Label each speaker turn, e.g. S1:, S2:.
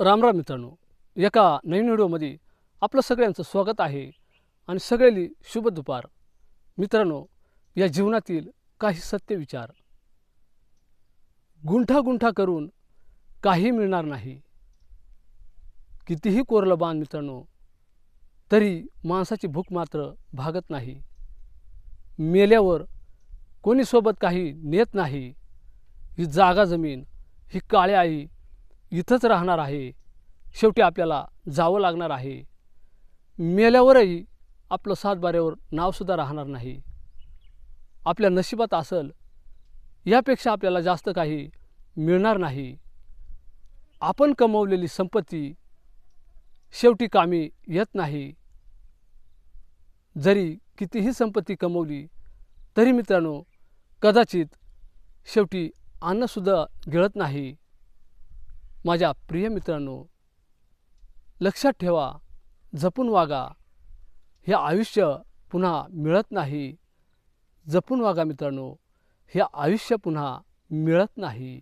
S1: राम राम मित्रांनो एका नवीन व्हिडिओमध्ये आपलं सगळ्यांचं स्वागत आहे आणि सगळ्यांनी शुभ दुपार. मित्रांनो या जीवनातील काही सत्य विचार गुंठा गुंठा करून काही मिळणार नाही. कितीही कोरलं बाण मित्रांनो तरी माणसाची भूक मात्र भागत नाही. मेल्यावर कोणीसोबत काही नेत नाही. ही जागा जमीन ही काळी आई इथंच राहणार आहे. शेवटी आपल्याला जावं लागणार आहे. मेल्यावरही आपलं सातबाऱ्यावर नावसुद्धा राहणार नाही. आपल्या नशिबात असल यापेक्षा आपल्याला जास्त काही मिळणार नाही. आपण कमवलेली संपत्ती शेवटी कामी येत नाही. जरी कितीही संपत्ती कमवली तरी मित्रांनो कदाचित शेवटी अन्नसुद्धा गिळत नाही. माझ्या प्रिय मित्रांनो लक्षात ठेवा जपून वागा. हे आयुष्य पुन्हा मिळत नाही. जपून वागा मित्रांनो हे आयुष्य पुन्हा मिळत नाही.